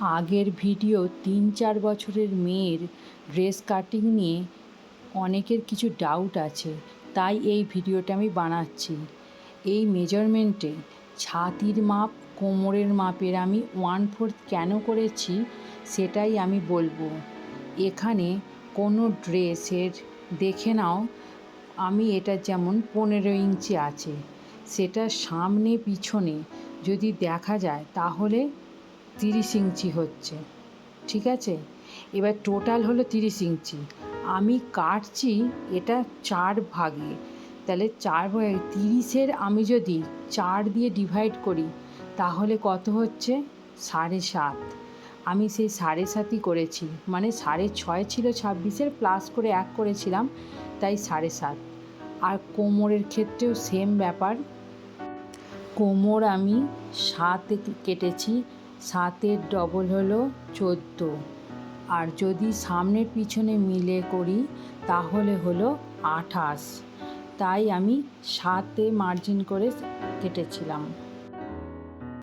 আগের ভিডিও তিন চার বছরের মেয়ের ড্রেস কাটিং নিয়ে অনেকের কিছু ডাউট আছে। তাই এই ভিডিওটা আমি বানাচ্ছি। এই মেজারমেন্টে ছাতির মাপ, কোমরের মাপের আমি ওয়ান ফোর্থ কেন করেছি সেটাই আমি বলব। এখানে কোনো ড্রেসের, দেখে নাও, আমি এটা যেমন পনেরো ইঞ্চি আছে, সেটা সামনে, পিছনে যদি দেখা যায় তাহলে তিরিশ ইঞ্চি হচ্ছে, ঠিক আছে? এবার টোটাল হলো তিরিশ ইঞ্চি। আমি কাটছি এটা চার ভাগে। তাহলে চার ভাগে, তিরিশের আমি যদি চার দিয়ে ডিভাইড করি, তাহলে কত হচ্ছে? সাড়ে সাত। আমি সেই সাড়ে সাতই করেছি। মানে সাড়ে ছয় ছিল ছাব্বিশের প্লাস করে এক করেছিলাম, তাই সাড়ে সাত। আর কোমরের ক্ষেত্রেও সেম ব্যাপার। কোমর আমি সাত কেটেছি সাতের ডবল হলো চোদ্দ। আর যদি সামনে পিছনে মিলে করি, তাহলে হলো আঠাশ। তাই আমি সাতে মার্জিন করে কেটেছিলাম।